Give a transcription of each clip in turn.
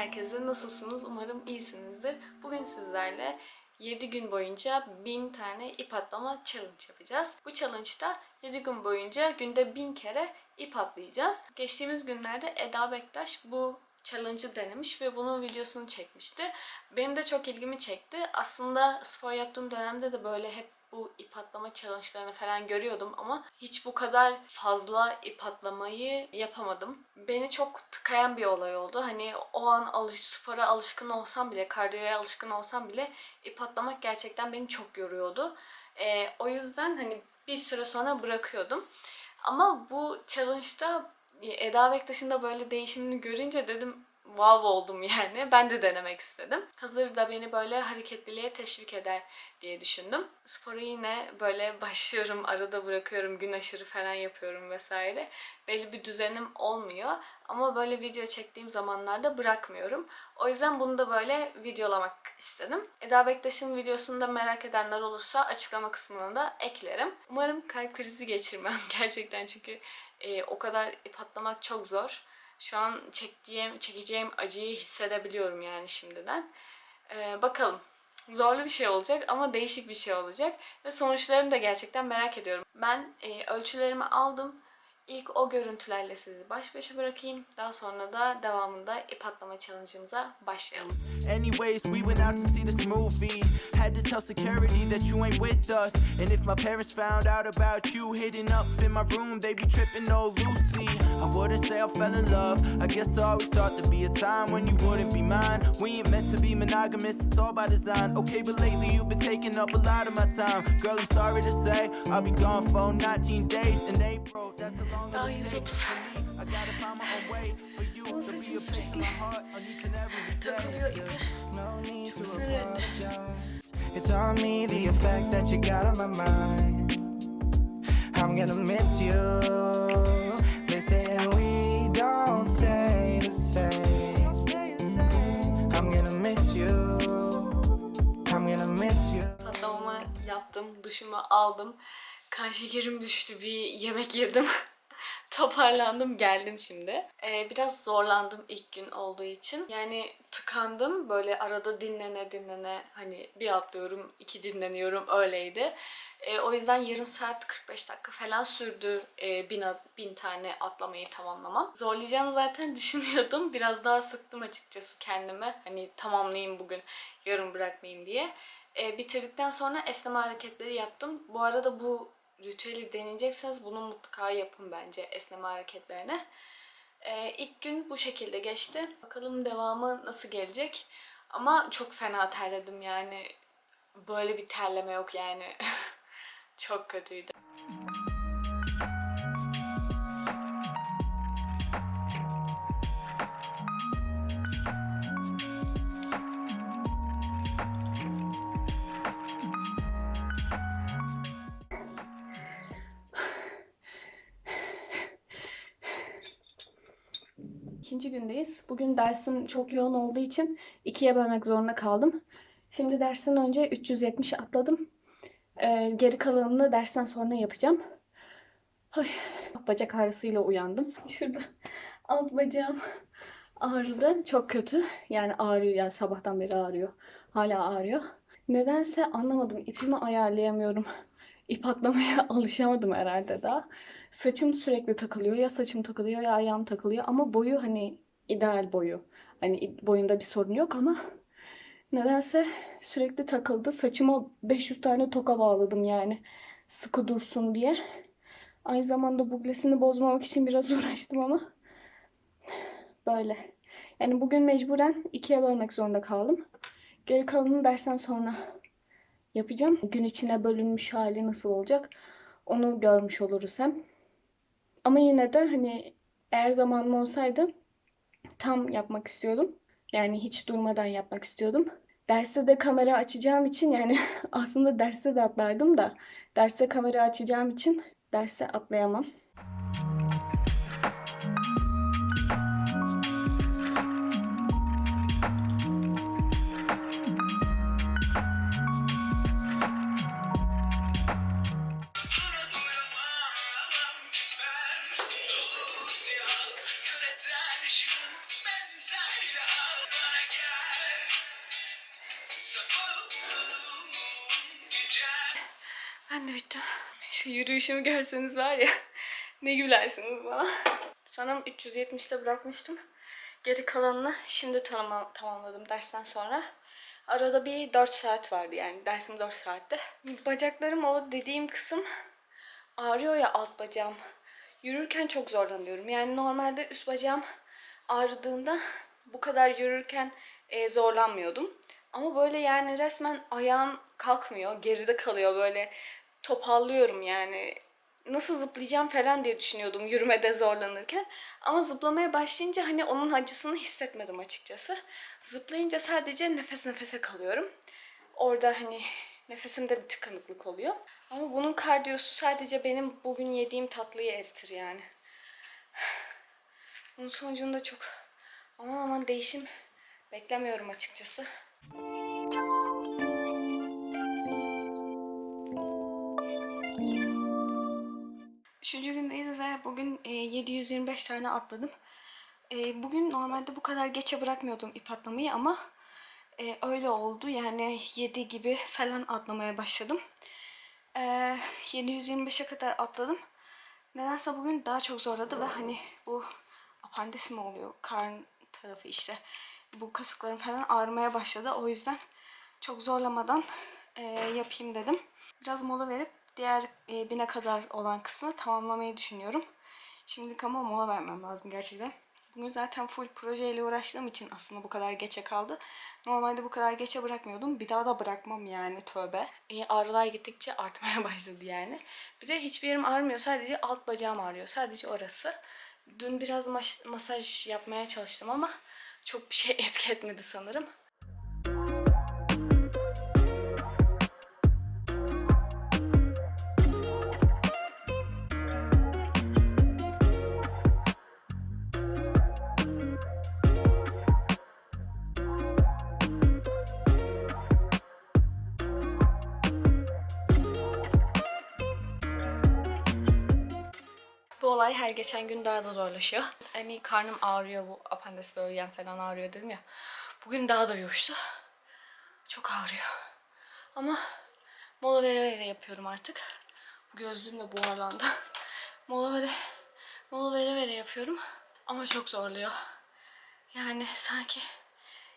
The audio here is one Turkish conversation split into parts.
herkese. Nasılsınız? Umarım iyisinizdir. Bugün sizlerle 7 gün boyunca 1000 tane ip atlama challenge yapacağız. Bu challenge'da 7 gün boyunca günde 1000 kere ip atlayacağız. Geçtiğimiz günlerde Eda Bektaş bu challenge'ı denemiş ve bunun videosunu çekmişti. Benim de çok ilgimi çekti. Aslında spor yaptığım dönemde de böyle hep bu ip atlama challenge'larını falan görüyordum ama hiç bu kadar fazla ip atlamayı yapamadım. Beni çok tıkayan bir olay oldu. Hani o an alış, spora alışkın olsam bile, kardiyoya alışkın olsam bile ip atlamak gerçekten beni çok yoruyordu. Ee, o yüzden hani bir süre sonra bırakıyordum. Ama bu challenge'da Eda Bektaş'ın da böyle değişimini görünce dedim wow oldum yani. Ben de denemek istedim. Hazır da beni böyle hareketliliğe teşvik eder diye düşündüm. Sporu yine böyle başlıyorum, arada bırakıyorum, gün aşırı falan yapıyorum vesaire. Belli bir düzenim olmuyor ama böyle video çektiğim zamanlarda bırakmıyorum. O yüzden bunu da böyle videolamak istedim. Eda Bektaş'ın videosunu da merak edenler olursa açıklama kısmına da eklerim. Umarım kalp krizi geçirmem gerçekten çünkü e, o kadar ip atlamak çok zor. Şu an çektiğim, çekeceğim acıyı hissedebiliyorum yani şimdiden. Ee, bakalım. Zorlu bir şey olacak ama değişik bir şey olacak. Ve sonuçlarını da gerçekten merak ediyorum. Ben e, ölçülerimi aldım. İlk o görüntülerle sizi baş başa bırakayım. Daha sonra da devamında ip atlama challenge'ımıza başlayalım. Anyways, we went out to see this movie. Had to tell security that you ain't with us. And if my parents found out about you hitting up in my room, they'd be tripping, no Lucy. I wouldn't say I fell in love. I guess I always thought there'd be a time when you wouldn't be mine. We ain't meant to be monogamous, it's all by design. Okay, but lately you've been taking up a lot of my time. Girl, I'm sorry to say, I'll be gone for 19 days in April. That's a long Daha 130. I gotta find my own way for you Ama to be a saçım piece of sürekli my heart on each and every day. takılıyor ipi. No need Çok to sinirli. apologize. It's on me, the effect that you got on my mind. I'm gonna miss you. Listen, we don't stay the same. I'm gonna miss you. I'm gonna miss you. Patlamamı yaptım, duşumu aldım. Kan şekerim düştü, bir yemek yedim. Toparlandım, geldim şimdi. Ee, biraz zorlandım ilk gün olduğu için. Yani tıkandım, böyle arada dinlene dinlene hani bir atlıyorum, iki dinleniyorum öyleydi. Ee, o yüzden yarım saat 45 dakika falan sürdü e, bin, bin tane atlamayı tamamlamam. Zorlayacağını zaten düşünüyordum. Biraz daha sıktım açıkçası kendime. Hani tamamlayayım bugün, yarım bırakmayayım diye. E, bitirdikten sonra esneme hareketleri yaptım. Bu arada bu ritüeli deneyecekseniz bunu mutlaka yapın bence esneme hareketlerini. E, ilk gün bu şekilde geçti. Bakalım devamı nasıl gelecek. Ama çok fena terledim yani. Böyle bir terleme yok yani. çok kötüydü. İkinci gündeyiz. Bugün dersim çok yoğun olduğu için ikiye bölmek zorunda kaldım. Şimdi dersten önce 370 atladım. Ee, geri kalanını dersten sonra yapacağım. Ay, bacak ağrısıyla uyandım. Şurada alt bacağım ağrıdı. Çok kötü. Yani ağrıyor yani sabahtan beri ağrıyor. Hala ağrıyor. Nedense anlamadım. İpimi ayarlayamıyorum. İp atlamaya alışamadım herhalde daha. Saçım sürekli takılıyor. Ya saçım takılıyor ya ayağım takılıyor. Ama boyu hani ideal boyu. Hani boyunda bir sorun yok ama nedense sürekli takıldı. Saçıma 500 tane toka bağladım yani. Sıkı dursun diye. Aynı zamanda buklesini bozmamak için biraz uğraştım ama böyle. Yani bugün mecburen ikiye bölmek zorunda kaldım. Geri kalanını dersten sonra yapacağım. Gün içine bölünmüş hali nasıl olacak onu görmüş oluruz hem. Ama yine de hani eğer zamanım olsaydı tam yapmak istiyordum. Yani hiç durmadan yapmak istiyordum. Derste de kamera açacağım için yani aslında derste de atlardım da derste kamera açacağım için derste atlayamam. Çalışıyorum. Şu yürüyüşümü görseniz var ya ne gülersiniz bana. Sanırım 370'te bırakmıştım. Geri kalanını şimdi tamam, tamamladım dersten sonra. Arada bir 4 saat vardı yani dersim 4 saatte. Bacaklarım o dediğim kısım ağrıyor ya alt bacağım. Yürürken çok zorlanıyorum. Yani normalde üst bacağım ağrıdığında bu kadar yürürken e, zorlanmıyordum. Ama böyle yani resmen ayağım kalkmıyor. Geride kalıyor böyle. Topallıyorum yani. Nasıl zıplayacağım falan diye düşünüyordum yürümede zorlanırken. Ama zıplamaya başlayınca hani onun acısını hissetmedim açıkçası. Zıplayınca sadece nefes nefese kalıyorum. Orada hani nefesimde bir tıkanıklık oluyor. Ama bunun kardiyosu sadece benim bugün yediğim tatlıyı eritir yani. Bunun sonucunda çok aman aman değişim beklemiyorum açıkçası. Üçüncü gündeyiz ve bugün e, 725 tane atladım. E, bugün normalde bu kadar geçe bırakmıyordum ip atlamayı ama e, öyle oldu. Yani 7 gibi falan atlamaya başladım. E, 725'e kadar atladım. Nedense bugün daha çok zorladı ve hani bu apandis mi oluyor? Karın tarafı işte. Bu kasıklarım falan ağrımaya başladı. O yüzden çok zorlamadan e, yapayım dedim. Biraz mola verip diğer e, bine kadar olan kısmı tamamlamayı düşünüyorum. Şimdilik ama mola vermem lazım gerçekten. Bugün zaten full projeyle uğraştığım için aslında bu kadar geçe kaldı. Normalde bu kadar geçe bırakmıyordum. Bir daha da bırakmam yani tövbe. E, ağrılar gittikçe artmaya başladı yani. Bir de hiçbir yerim ağrımıyor. Sadece alt bacağım ağrıyor. Sadece orası. Dün biraz mas- masaj yapmaya çalıştım ama çok bir şey etki etmedi sanırım. Olay her geçen gün daha da zorlaşıyor. Hani karnım ağrıyor bu apandis bölgem falan ağrıyor dedim ya. Bugün daha da yoğuştu. Çok ağrıyor. Ama mola vere vere yapıyorum artık. Gözlüğüm de buharlandı. mola vere, mola vere vere yapıyorum. Ama çok zorluyor. Yani sanki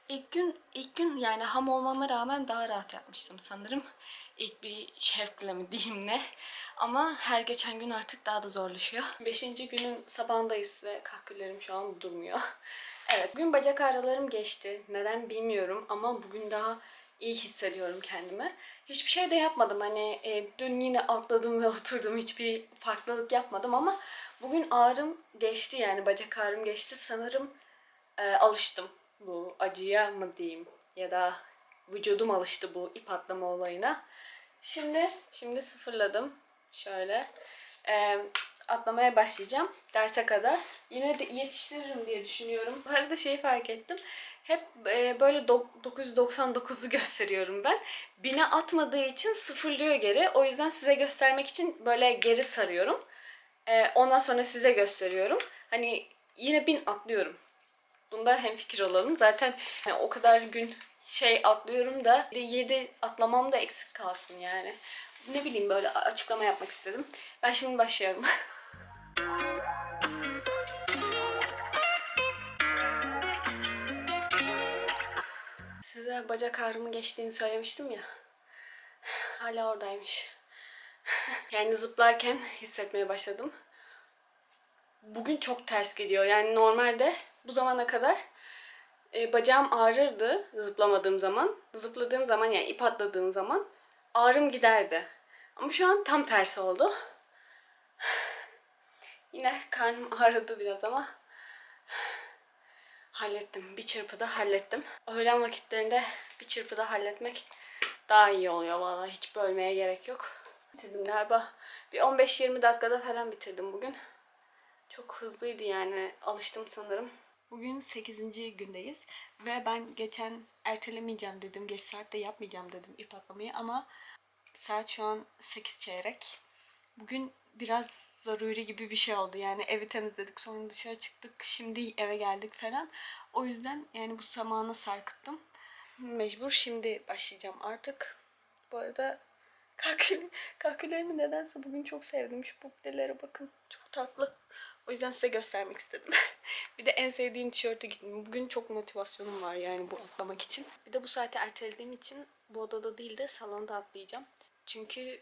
ilk gün ilk gün yani ham olmama rağmen daha rahat yapmıştım sanırım. İlk bir şevkle mi diyeyim ne. Ama her geçen gün artık daha da zorlaşıyor. Beşinci günün sabahındayız ve kahküllerim şu an durmuyor. Evet, bugün bacak ağrılarım geçti. Neden bilmiyorum ama bugün daha iyi hissediyorum kendimi. Hiçbir şey de yapmadım. Hani e, dün yine atladım ve oturdum. Hiçbir farklılık yapmadım ama bugün ağrım geçti yani bacak ağrım geçti. Sanırım e, alıştım bu acıya mı diyeyim ya da vücudum alıştı bu ip atlama olayına. Şimdi şimdi sıfırladım şöyle. E, atlamaya başlayacağım derse kadar. Yine de yetiştiririm diye düşünüyorum. Bu arada şey fark ettim. Hep e, böyle do- 999'u gösteriyorum ben. Bine atmadığı için sıfırlıyor geri. O yüzden size göstermek için böyle geri sarıyorum. E, ondan sonra size gösteriyorum. Hani yine bin atlıyorum. Bunda hemfikir olalım. Zaten yani o kadar gün şey atlıyorum da 7 atlamam da eksik kalsın yani. Ne bileyim böyle açıklama yapmak istedim. Ben şimdi başlıyorum. Size bacak ağrımı geçtiğini söylemiştim ya. Hala oradaymış. yani zıplarken hissetmeye başladım. Bugün çok ters gidiyor. Yani normalde bu zamana kadar e, bacağım ağrırdı zıplamadığım zaman. Zıpladığım zaman yani ip atladığım zaman ağrım giderdi. Ama şu an tam tersi oldu. Yine karnım ağrıdı biraz ama hallettim. Bir çırpıda hallettim. Öğlen vakitlerinde bir çırpıda halletmek daha iyi oluyor vallahi hiç bölmeye gerek yok. Bitirdim galiba. Bir 15-20 dakikada falan bitirdim bugün. Çok hızlıydı yani. Alıştım sanırım. Bugün 8. gündeyiz ve ben geçen ertelemeyeceğim dedim. Geç saatte yapmayacağım dedim ip atlamayı ama saat şu an 8 çeyrek. Bugün biraz zaruri gibi bir şey oldu. Yani evi temizledik sonra dışarı çıktık. Şimdi eve geldik falan. O yüzden yani bu zamana sarkıttım. Mecbur şimdi başlayacağım artık. Bu arada Kahkül, kahküllerimi nedense bugün çok sevdim. Şu buklelere bakın. Çok tatlı. O yüzden size göstermek istedim. bir de en sevdiğim tişörtü gittim. Bugün çok motivasyonum var yani bu atlamak için. Bir de bu saati ertelediğim için bu odada değil de salonda atlayacağım. Çünkü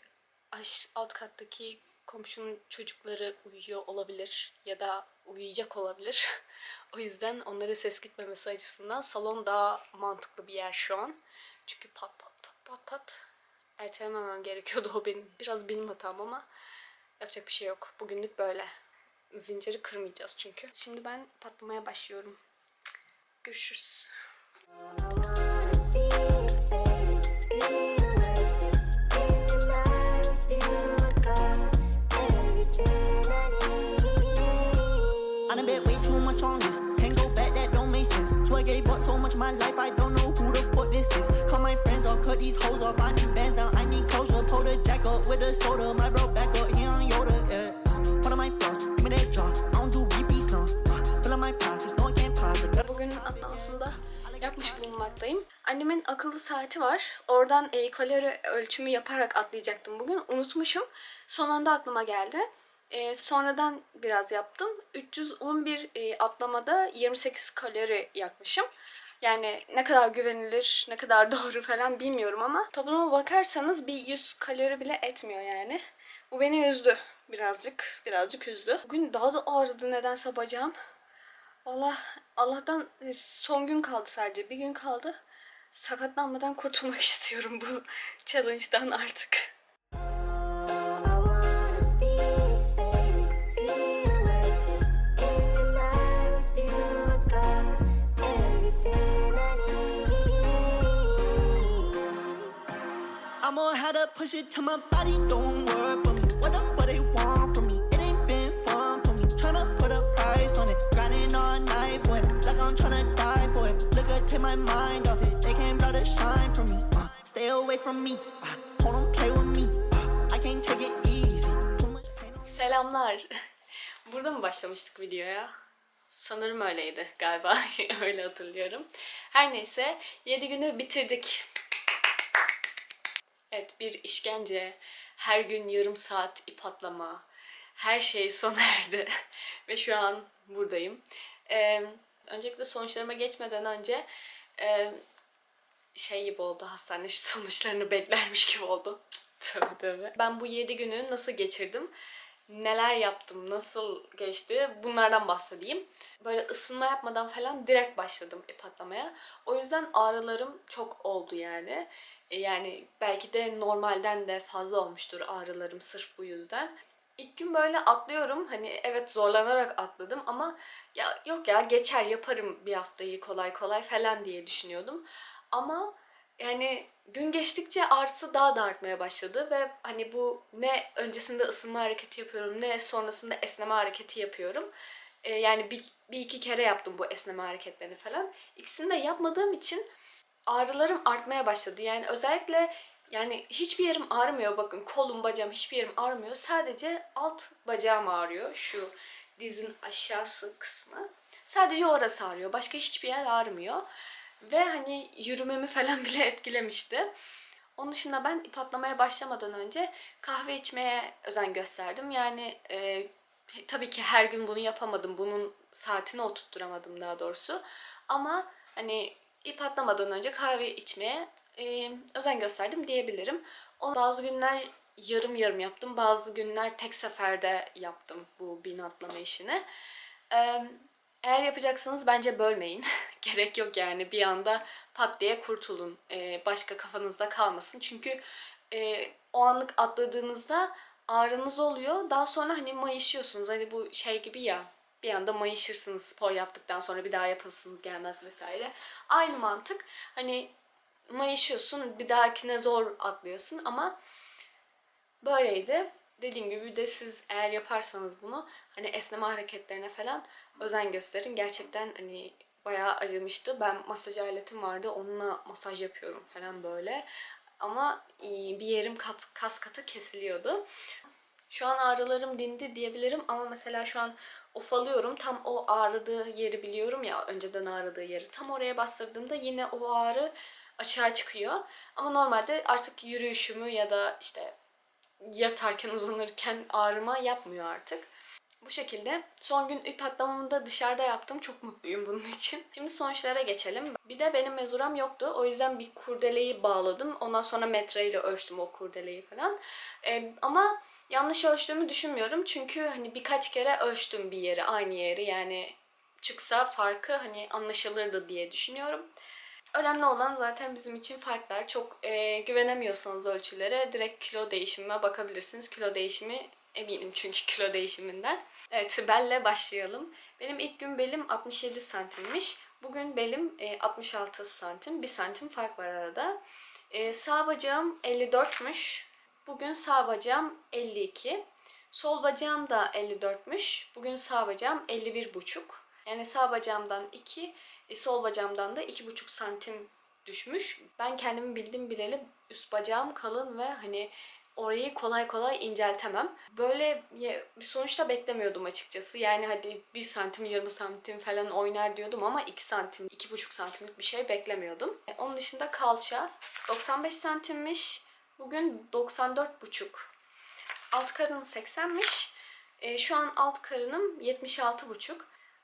alt kattaki komşunun çocukları uyuyor olabilir ya da uyuyacak olabilir. o yüzden onlara ses gitmemesi açısından salon daha mantıklı bir yer şu an. Çünkü pat pat pat pat pat ertelememem gerekiyordu o benim. Biraz benim hatam ama yapacak bir şey yok. Bugünlük böyle. Zinciri kırmayacağız çünkü. Şimdi ben patlamaya başlıyorum. Görüşürüz. Make sense. So much my life, I don't know who the fuck this is. Call my friends off, cut these hoes off. I need bands down, I need closure. Pull the jack up with a soda. My bro back up, he on Yoda. Yeah. One of my flaws, Bugün atlamasında yapmış bulunmaktayım. Annemin akıllı saati var. Oradan e, kalori ölçümü yaparak atlayacaktım bugün. Unutmuşum. Son anda aklıma geldi. E, sonradan biraz yaptım. 311 e, atlamada 28 kalori yakmışım. Yani ne kadar güvenilir, ne kadar doğru falan bilmiyorum ama toplama bakarsanız bir 100 kalori bile etmiyor yani. Bu beni üzdü birazcık, birazcık üzdü. Bugün daha da ağrıdı nedense bacağım. Allah Allah'tan e, son gün kaldı sadece. Bir gün kaldı. Sakatlanmadan kurtulmak istiyorum bu challenge'dan artık. Have to push it to my body, don't My mind off it. They can't blow the shine from me. Uh, stay away from me. Uh, don't play with me. Uh, I can't take it easy. Selamlar. Burada mı başlamıştık videoya? Sanırım öyleydi galiba. Öyle hatırlıyorum. Her neyse 7 günü bitirdik. Evet bir işkence, her gün yarım saat ip atlama, her şey sona erdi. Ve şu an buradayım. Ee, öncelikle sonuçlarıma geçmeden önce e, şey gibi oldu, hastane sonuçlarını beklermiş gibi oldu. Tövbe tövbe. Ben bu 7 günü nasıl geçirdim? Neler yaptım, nasıl geçti bunlardan bahsedeyim. Böyle ısınma yapmadan falan direkt başladım ip atlamaya. O yüzden ağrılarım çok oldu yani. E, Yani belki de normalden de fazla olmuştur ağrılarım sırf bu yüzden. İlk gün böyle atlıyorum. Hani evet zorlanarak atladım ama ya yok ya geçer yaparım bir haftayı kolay kolay falan diye düşünüyordum. Ama yani gün geçtikçe artısı daha da artmaya başladı ve hani bu ne öncesinde ısınma hareketi yapıyorum ne sonrasında esneme hareketi yapıyorum. Ee, yani bir, bir iki kere yaptım bu esneme hareketlerini falan. İkisini de yapmadığım için ağrılarım artmaya başladı. Yani özellikle yani hiçbir yerim ağrımıyor. Bakın kolum, bacağım hiçbir yerim ağrımıyor. Sadece alt bacağım ağrıyor. Şu dizin aşağısı kısmı. Sadece orası ağrıyor. Başka hiçbir yer ağrımıyor. Ve hani yürümemi falan bile etkilemişti. Onun dışında ben ip atlamaya başlamadan önce kahve içmeye özen gösterdim. Yani e, tabii ki her gün bunu yapamadım. Bunun saatini oturtturamadım daha doğrusu. Ama hani ip atlamadan önce kahve içmeye e, özen gösterdim diyebilirim. Onu bazı günler yarım yarım yaptım. Bazı günler tek seferde yaptım bu bin atlama işini. E, eğer yapacaksanız bence bölmeyin. Gerek yok yani bir anda pat diye kurtulun. E, başka kafanızda kalmasın. Çünkü e, o anlık atladığınızda ağrınız oluyor. Daha sonra hani mayışıyorsunuz. Hani bu şey gibi ya bir anda mayışırsınız spor yaptıktan sonra bir daha yapasınız gelmez vesaire. Aynı mantık. Hani mayışıyorsun bir dahakine zor atlıyorsun ama böyleydi. Dediğim gibi bir de siz eğer yaparsanız bunu hani esneme hareketlerine falan özen gösterin. Gerçekten hani bayağı acımıştı. Ben masaj aletim vardı. Onunla masaj yapıyorum falan böyle. Ama e, bir yerim kat, kas katı kesiliyordu. Şu an ağrılarım dindi diyebilirim ama mesela şu an ufalıyorum. Tam o ağrıdığı yeri biliyorum ya önceden ağrıdığı yeri. Tam oraya bastırdığımda yine o ağrı açığa çıkıyor. Ama normalde artık yürüyüşümü ya da işte yatarken uzanırken ağrıma yapmıyor artık. Bu şekilde son gün ip atlamamı da dışarıda yaptım. Çok mutluyum bunun için. Şimdi sonuçlara geçelim. Bir de benim mezuram yoktu. O yüzden bir kurdeleyi bağladım. Ondan sonra metreyle ölçtüm o kurdeleyi falan. Ee, ama yanlış ölçtüğümü düşünmüyorum. Çünkü hani birkaç kere ölçtüm bir yeri, aynı yeri. Yani çıksa farkı hani anlaşılırdı diye düşünüyorum. Önemli olan zaten bizim için farklar. Çok e, güvenemiyorsanız ölçülere direkt kilo değişimime bakabilirsiniz. Kilo değişimi eminim çünkü kilo değişiminden. Evet belle başlayalım. Benim ilk gün belim 67 santimmiş. Bugün belim e, 66 santim. 1 santim fark var arada. E, sağ bacağım 54'müş. Bugün sağ bacağım 52. Sol bacağım da 54'müş. Bugün sağ bacağım 51,5. Yani sağ bacağımdan 2, e, sol bacağımdan da 2,5 santim düşmüş. Ben kendimi bildim bileli üst bacağım kalın ve hani orayı kolay kolay inceltemem. Böyle bir sonuçta beklemiyordum açıkçası. Yani hadi 1 santim 20 santim falan oynar diyordum ama 2 santim 2,5 santimlik bir şey beklemiyordum. E, Onun dışında kalça 95 santimmiş. Bugün 94,5. Alt karın 80'miş. E, şu an alt karınım 76,5.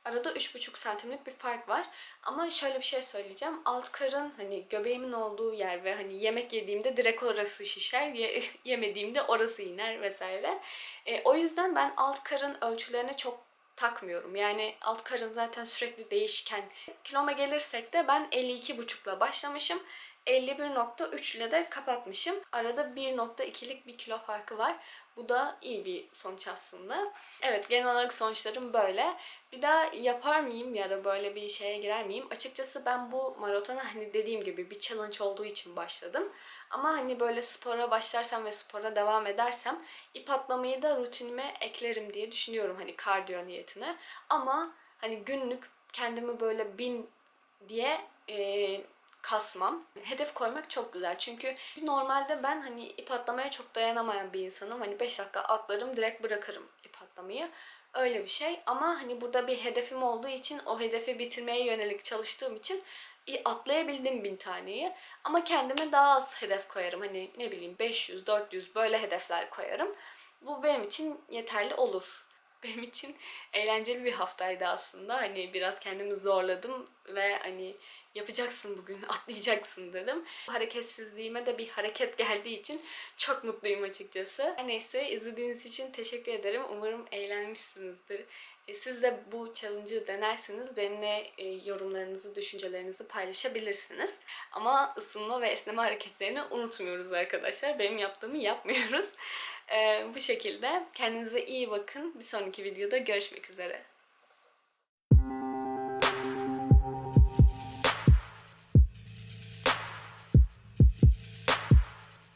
Arada 3,5 santimlik bir fark var. Ama şöyle bir şey söyleyeceğim. Alt karın hani göbeğimin olduğu yer ve hani yemek yediğimde direkt orası şişer. Ye- yemediğimde orası iner vesaire. E, o yüzden ben alt karın ölçülerine çok takmıyorum. Yani alt karın zaten sürekli değişken. Kiloma gelirsek de ben 52,5'la başlamışım. 51.3 ile de kapatmışım. Arada 1.2'lik bir kilo farkı var. Bu da iyi bir sonuç aslında. Evet genel olarak sonuçlarım böyle. Bir daha yapar mıyım ya da böyle bir şeye girer miyim? Açıkçası ben bu maratona hani dediğim gibi bir challenge olduğu için başladım. Ama hani böyle spora başlarsam ve spora devam edersem ip atlamayı da rutinime eklerim diye düşünüyorum hani kardiyo niyetine. Ama hani günlük kendimi böyle bin diye e, kasmam. Hedef koymak çok güzel. Çünkü normalde ben hani ip atlamaya çok dayanamayan bir insanım. Hani 5 dakika atlarım direkt bırakırım ip atlamayı. Öyle bir şey ama hani burada bir hedefim olduğu için o hedefi bitirmeye yönelik çalıştığım için atlayabildim bin taneyi. Ama kendime daha az hedef koyarım. Hani ne bileyim 500, 400 böyle hedefler koyarım. Bu benim için yeterli olur. Benim için eğlenceli bir haftaydı aslında. Hani biraz kendimi zorladım ve hani yapacaksın bugün, atlayacaksın dedim. Bu hareketsizliğime de bir hareket geldiği için çok mutluyum açıkçası. Neyse izlediğiniz için teşekkür ederim. Umarım eğlenmişsinizdir. E, Siz de bu challenge'ı denerseniz benimle e, yorumlarınızı, düşüncelerinizi paylaşabilirsiniz. Ama ısınma ve esneme hareketlerini unutmuyoruz arkadaşlar. Benim yaptığımı yapmıyoruz. Bu şekilde kendinize iyi bakın. Bir sonraki videoda görüşmek üzere.